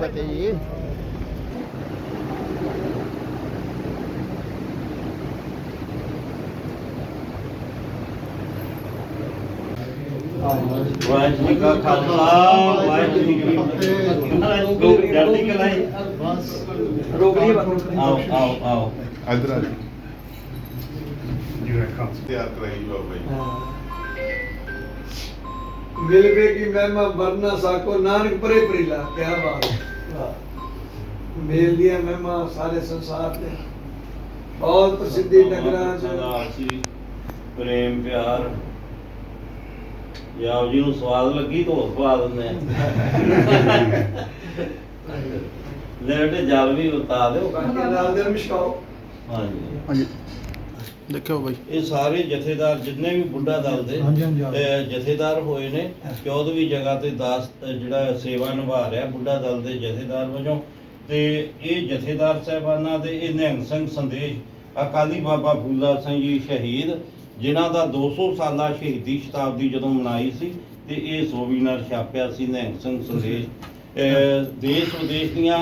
ਫਤਿਹ ਜੀ। ਵਾਹਿਗੁਰੂ ਜੀ ਕਾ ਖਾਲਸਾ ਵਾਹਿਗੁਰੂ ਜੀ ਕੀ ਫਤਿਹ। ਜਲਦੀ ਕਲਾਈ ਰੋਕ ਲਈ ਆਓ ਆਓ ਆਓ। ਇਧਰ ਆ ਤਿਆਰ ਕਰਾਈ ਬਾਬਾ ਜੀ। ਮਿਲਵੇ ਕੀ ਮਹਿਮਾ ਵਰਨਾ ਸਾਕੋ ਨਾਨਕ ਪਰੇ ਪ੍ਰਿਲਾ ਕਿਆ ਬਾਤ ਹੈ। ਮੇਲ ਦੀਆਂ ਮਹਿਮਾ ਸਾਰੇ ਸੰਸਾਰ ਤੇ। ਬਹੁਤ ਪ੍ਰਸਿੱਧੀ ਨਗਰਾਂ ਚ। ਪ੍ਰੇਮ ਪਿਆਰ। ਜਾਓ ਜੀ ਨੂੰ ਸਵਾਦ ਲੱਗੀ ਤਾਂ ਹੋਰ ਪਾ ਦਿੰਦੇ ਆ। ਲੈ ਬੇਟੇ ਜਲ ਵੀ ਉਤਾ ਦਿਓ। ਬਾਕੀ ਨਾਲ ਦੇ ਮਿਸ਼ਕਾਓ ਹਾਂਜੀ। ਹਾਂਜੀ। ਦੇਖਿਓ ਬਾਈ। ਇਹ ਸਾਰੇ ਜਥੇਦਾਰ ਜਿੰਨੇ ਵੀ ਬੁੱਢਾ ਦਲ ਦੇ ਹਾਂਜੀ, ਹਾਂਜੀ। ਅਹ ਜਥੇਦਾਰ ਹੋਏ ਨੇ 14ਵੀਂ ਜਗ੍ਹਾ ਤੇ ਦਾਸ ਅਹ ਜਿਹੜਾ ਸੇਵਾ ਨਿਭਾ ਰਿਹਾ ਬੁੱਢਾ ਦਲ ਦੇ ਜਥੇਦਾਰ ਵਜੋਂ। ਤੇ ਇਹ ਜਥੇਦਾਰ ਸਾਹਿਬਾਨਾਂ ਦੇ ਇਹ ਨਿਹੰਗ ਸਿੰਘ ਸੰਦੇਸ਼ ਅਕਾਲੀ ਬਾਬਾ ਫੂਲਾ ਸਿੰਘ ਜੀ ਸ਼ਹੀਦ ਜਿਨ੍ਹਾਂ ਦਾ 200 ਸਾਲਾ ਸ਼ਹੀਦੀ ਸ਼ਤਾਬਦੀ ਜਦੋਂ ਮਨਾਈ ਸੀ ਤੇ ਇਹ ਸੋਵੀਨਰ ਛਾਪਿਆ ਸੀ ਨਿਹੰਗ ਸਿੰਘ ਸੰਦੇਸ਼। ਅਹ ਦੇਸ਼ ਵਿਦੇਸ਼ ਦੀਆਂ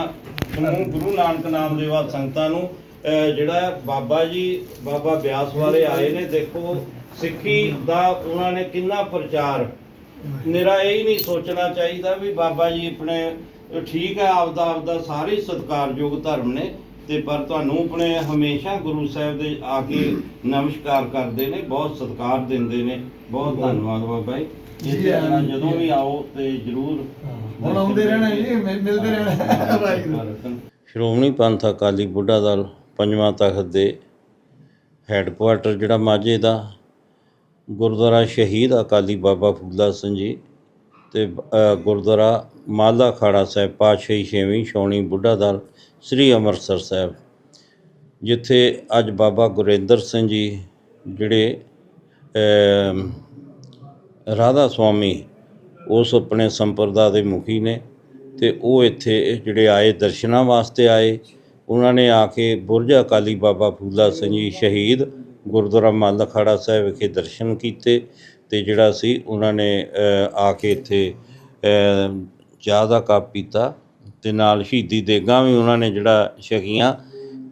ਗੁਰੂ ਨਾਨਕ ਨਾਮ ਦੇ ਬਾਦ ਸੰਗਤਾਂ ਨੂੰ ਜਿਹੜਾ ਬਾਬਾ ਜੀ ਬਾਬਾ ਬਿਆਸ ਵਾਲੇ ਆਏ ਨੇ ਦੇਖੋ ਸਿੱਖੀ ਦਾ ਉਹਨਾਂ ਨੇ ਕਿੰਨਾ ਪ੍ਰਚਾਰ। ਮੇਰਾ ਇਹ ਹੀ ਨਹੀਂ ਸੋਚਣਾ ਚਾਹੀਦਾ ਵੀ ਬਾਬਾ ਜੀ ਆਪਣੇ ਠੀਕ ਹੈ ਆਪਦਾ ਆਪਦਾ ਸਾਰੇ ਸਤਿਕਾਰਯੋਗ ਧਰਮ ਨੇ ਤੇ ਪਰ ਤੁਹਾਨੂੰ ਆਪਣੇ ਹਮੇਸ਼ਾ ਗੁਰੂ ਸਾਹਿਬ ਦੇ ਆ ਕੇ ਨਮਸਕਾਰ ਕਰਦੇ ਨੇ ਬਹੁਤ ਸਤਿਕਾਰ ਦਿੰਦੇ ਨੇ। ਬਹੁਤ ਧੰਨਵਾਦ ਬਾਬਾ ਜੀ। ਜਦੋਂ ਵੀ ਆਓ ਤੇ ਜਰੂਰ ਹੁਣ ਆਉਂਦੇ ਰਹਿਣਾ ਜੀ ਮਿਲ- ਮਿਲਦੇ ਰਹਿਣਾ। ਵਾਹਿਗੁਰੂ। ਸ਼੍ਰੋਮਣੀ ਪੰਥ ਅਕਾਲੀ ਬੁੱਢਾ ਦਲ ਪੰਜਵਾਂ ਤਖਤ ਦੇ ਹੈੱਡਕੁਆਟਰ ਜਿਹੜਾ ਮਾਝੇ ਦਾ ਗੁਰਦੁਆਰਾ ਸ਼ਹੀਦ ਅਕਾਲੀ ਬਾਬਾ ਫੂਲਾ ਸਿੰਘ ਜੀ ਤੇ ਗੁਰਦੁਆਰਾ ਮਾਲਾ ਖਾੜਾ ਸਾਹਿਬ, ਪਾਤਸ਼ਾਹੀ ਛੇਵੀਂ ਛਾਉਣੀ ਬੁੱਢਾ ਦਲ ਸ੍ਰੀ ਅੰਮ੍ਰਿਤਸਰ ਸਾਹਿਬ, ਜਿੱਥੇ ਅੱਜ ਬਾਬਾ ਗੁਰਿੰਦਰ ਸਿੰਘ ਜੀ ਜਿਹੜੇ ਰਾਧਾ ਸੁਆਮੀ ਉਸ ਆਪਣੇ ਸੰਪਰਦਾ ਦੇ ਮੁਖੀ ਨੇ ਤੇ ਉਹ ਇੱਥੇ ਜਿਹੜੇ ਆਏ ਦਰਸ਼ਨਾਂ ਵਾਸਤੇ ਆਏ ਉਹਨਾਂ ਨੇ ਆ ਕੇ ਬੁਰਜ ਅਕਾਲੀ ਬਾਬਾ ਫੂਲਾ ਸਿੰਘ ਜੀ ਸ਼ਹੀਦ ਗੁਰਦੁਆਰਾ ਮੱਲ ਅਖਾੜਾ ਸਾਹਿਬ ਵਿਖੇ ਦਰਸ਼ਨ ਕੀਤੇ ਤੇ ਜਿਹੜਾ ਸੀ ਉਹਨਾਂ ਨੇ ਆ ਕੇ ਇੱਥੇ ਚਾਹ ਦਾ ਕੱਪ ਪੀਤਾ ਤੇ ਨਾਲ ਸ਼ਹੀਦੀ ਦੇਗਾਂ ਵੀ ਉਹਨਾਂ ਨੇ ਜਿਹੜਾ ਛਕੀਆਂ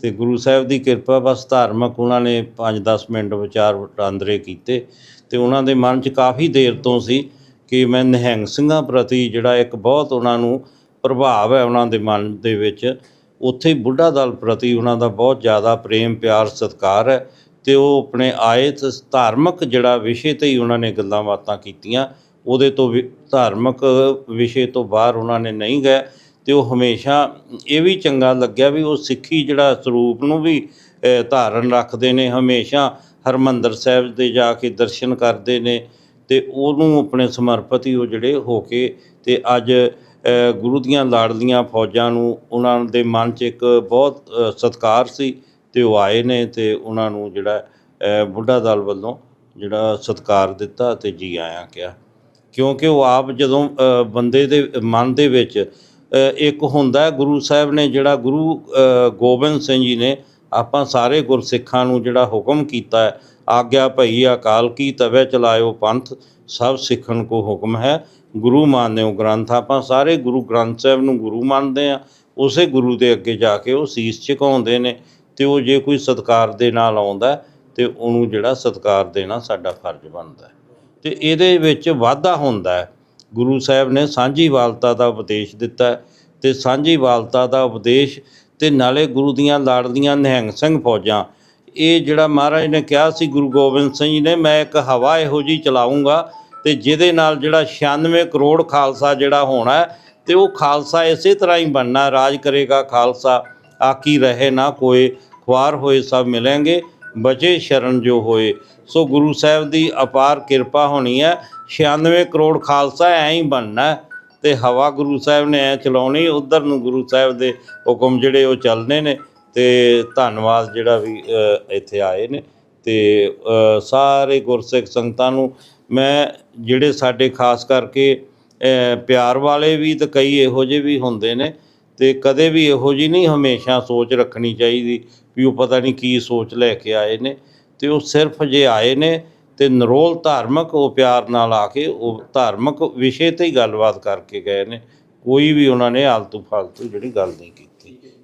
ਤੇ ਗੁਰੂ ਸਾਹਿਬ ਦੀ ਕਿਰਪਾ ਬਸ ਧਾਰਮਿਕ ਉਹਨਾਂ ਨੇ 5-10 ਮਿੰਟ ਵਿਚਾਰ ਵਟਾਂਦਰੇ ਕੀਤੇ ਤੇ ਉਹਨਾਂ ਦੇ ਮਨ 'ਚ ਕਾਫੀ ਦੇਰ ਤੋਂ ਸੀ ਕਿ ਮੈਂ ਨਿਹੰਗ ਸਿੰਘਾਂ ਪ੍ਰਤੀ ਜਿਹੜਾ ਇੱਕ ਬਹੁਤ ਉਹਨਾਂ ਨੂੰ ਪ੍ਰਭਾਵ ਹੈ ਉਹਨਾਂ ਦੇ ਮਨ ਦੇ ਵਿੱਚ ਉੱਥੇ ਹੀ ਬੁੱਢਾ ਦਲ ਪ੍ਰਤੀ ਉਹਨਾਂ ਦਾ ਬਹੁਤ ਜ਼ਿਆਦਾ ਪ੍ਰੇਮ, ਪਿਆਰ, ਸਤਿਕਾਰ ਹੈ ਤੇ ਉਹ ਆਪਣੇ ਆਏ ਤੇ ਧਾਰਮਿਕ ਜਿਹੜਾ ਵਿਸ਼ੇ ਤੇ ਹੀ ਉਹਨਾਂ ਨੇ ਗੱਲਾਂ ਬਾਤਾਂ ਕੀਤੀਆਂ, ਉਹਦੇ ਤੋਂ ਵੀ ਧਾਰਮਿਕ ਵਿਸ਼ੇ ਤੋਂ ਬਾਹਰ ਉਹਨਾਂ ਨੇ ਨਹੀਂ ਗਏ ਤੇ ਉਹ ਹਮੇਸ਼ਾ ਇਹ ਵੀ ਚੰਗਾ ਲੱਗਿਆ ਵੀ ਉਹ ਸਿੱਖੀ ਜਿਹੜਾ ਸਰੂਪ ਨੂੰ ਵੀ ਧਾਰਨ ਰੱਖਦੇ ਨੇ, ਹਮੇਸ਼ਾ ਹਰਮੰਦਰ ਸਾਹਿਬ ਦੇ ਜਾ ਕੇ ਦਰਸ਼ਨ ਕਰਦੇ ਨੇ ਤੇ ਉਹਨੂੰ ਆਪਣੇ ਸਮਰਪਿਤ ਹੀ ਉਹ ਜਿਹੜੇ ਹੋ ਕੇ ਤੇ ਅੱਜ ਗੁਰੂ ਦੀਆਂ ਲਾੜਲੀਆਂ ਫੌਜਾਂ ਨੂੰ ਉਹਨਾਂ ਦੇ ਮਨ 'ਚ ਇੱਕ ਬਹੁਤ ਅ, ਸਤਿਕਾਰ ਸੀ ਤੇ ਉਹ ਆਏ ਨੇ ਤੇ ਉਹਨਾਂ ਨੂੰ ਜਿਹੜਾ ਬੁੱਢਾ ਦਲ ਵੱਲੋਂ ਜਿਹੜਾ ਸਤਿਕਾਰ ਦਿੱਤਾ ਤੇ ਜੀ ਆਇਆਂ ਕਿਹਾ। ਕਿਉਂਕਿ ਉਹ ਆਪ ਜਦੋਂ ਬੰਦੇ ਦੇ ਮਨ ਦੇ ਵਿੱਚ ਇੱਕ ਹੁੰਦਾ ਗੁਰੂ ਸਾਹਿਬ ਨੇ ਜਿਹੜਾ ਗੁਰੂ ਗੋਬਿੰਦ ਸਿੰਘ ਜੀ ਨੇ ਆਪਾਂ ਸਾਰੇ ਗੁਰਸਿੱਖਾਂ ਨੂੰ ਜਿਹੜਾ ਹੁਕਮ ਕੀਤਾ ਹੈ ਆਗਿਆ ਭਈ ਅਕਾਲ ਕੀ ਤਵੇ ਚਲਾਇਓ ਪੰਥ ਸਭ ਸਿੱਖਣ ਕੋ ਹੁਕਮ ਹੈ। ਗੁਰੂ ਮੰਨਦੇ ਹੋ ਗ੍ਰੰਥ ਆਪਾਂ ਸਾਰੇ ਗੁਰੂ ਗ੍ਰੰਥ ਸਾਹਿਬ ਨੂੰ ਗੁਰੂ ਮੰਨਦੇ ਆ ਉਸੇ ਗੁਰੂ ਦੇ ਅੱਗੇ ਜਾ ਕੇ ਉਹ ਸੀਸ ਝੁਕਾਉਂਦੇ ਨੇ ਤੇ ਉਹ ਜੇ ਕੋਈ ਸਤਕਾਰ ਦੇ ਨਾਲ ਆਉਂਦਾ ਹੈ, ਤੇ ਉਹਨੂੰ ਜਿਹੜਾ ਸਤਕਾਰ ਦੇਣਾ ਸਾਡਾ ਫਰਜ਼ ਬਣਦਾ ਹੈ। ਤੇ ਇਹਦੇ ਵਿੱਚ ਵਾਧਾ ਹੁੰਦਾ ਹੈ। ਗੁਰੂ ਸਾਹਿਬ ਨੇ ਸਾਂਝੀ ਵਾਲਤਾ ਦਾ ਉਪਦੇਸ਼ ਦਿੱਤਾ ਹੈ ਸਾਂਝੀ ਵਾਲਤਾ ਦਾ ਉਪਦੇਸ਼ ਤੇ ਨਾਲੇ ਗੁਰੂ ਦੀਆਂ ਲਾੜਲੀਆਂ ਨਿਹੰਗ ਸਿੰਘ ਫੌਜਾਂ ਇਹ ਜਿਹੜਾ ਮਹਾਰਾਜ ਨੇ ਕਿਹਾ ਸੀ, ਗੁਰੂ ਗੋਬਿੰਦ ਸਿੰਘ ਜੀ ਨੇ, ਮੈਂ ਇੱਕ ਹਵਾ ਇਹੋ ਜੀ ਚਲਾਉਂਗਾ ਤੇ ਜਿਹਦੇ ਨਾਲ ਜਿਹੜਾ 96 ਕਰੋੜ ਖਾਲਸਾ ਜਿਹੜਾ ਹੋਣਾ ਹੈ ਤੇ ਉਹ ਖਾਲਸਾ ਇਸੇ ਤਰ੍ਹਾਂ ਹੀ ਬਣਨਾ ਰਾਜ ਕਰੇਗਾ ਖਾਲਸਾ, ਆਕੀ ਰਹੇ ਨਾ ਕੋਏ ਖੁਆਰ ਹੋਏ ਸਭ ਮਿਲेंगे ਬਚੇ ਸ਼ਰਨ ਜੋ ਹੋਏ। ਸੋ ਗੁਰੂ ਸਾਹਿਬ ਦੀ ਅਪਾਰ ਕਿਰਪਾ ਹੋਣੀ ਹੈ 96 ਕਰੋੜ ਖਾਲਸਾ ਐਂ ਹੀ ਬਣਨਾ ਹੈ ਤੇ ਹਵਾ ਗੁਰੂ ਸਾਹਿਬ ਨੇ ਐ ਚਲਾਉਣੀ, ਉਧਰ ਨੂੰ ਗੁਰੂ ਸਾਹਿਬ ਦੇ ਹੁਕਮ ਜਿਹੜੇ ਉਹ ਚੱਲਣੇ ਨੇ। ਤੇ ਧੰਨਵਾਦ ਜਿਹੜਾ ਵੀ ਇੱਥੇ ਆਏ ਨੇ। ਤੇ ਸਾਰੇ ਗੁਰਸਿੱਖ ਸੰਗਤਾਂ ਨੂੰ ਮੈਂ ਜਿਹੜੇ ਸਾਡੇ ਖਾਸ ਕਰਕੇ ਪਿਆਰ ਵਾਲੇ ਵੀ ਤੇ ਕਈ ਇਹੋ ਜਿਹੇ ਵੀ ਹੁੰਦੇ ਨੇ, ਤੇ ਕਦੇ ਵੀ ਇਹੋ ਜਿਹੀ ਨਹੀਂ ਹਮੇਸ਼ਾ ਸੋਚ ਰੱਖਣੀ ਚਾਹੀਦੀ ਵੀ ਉਹ ਪਤਾ ਨਹੀਂ ਕੀ ਸੋਚ ਲੈ ਕੇ ਆਏ ਨੇ। ਤੇ ਉਹ ਸਿਰਫ ਜੇ ਆਏ ਨੇ ਤੇ ਨਰੋਲ ਧਾਰਮਿਕ ਉਹ ਪਿਆਰ ਨਾਲ ਆ ਕੇ ਉਹ ਧਾਰਮਿਕ ਵਿਸ਼ੇ ਤੇ ਹੀ ਗੱਲਬਾਤ ਕਰਕੇ ਗਏ ਨੇ। ਕੋਈ ਵੀ ਉਹਨਾਂ ਨੇ ਆਲਤੂ ਫਾਲਤੂ ਜਿਹੜੀ ਗੱਲ ਨਹੀਂ ਕੀਤੀ।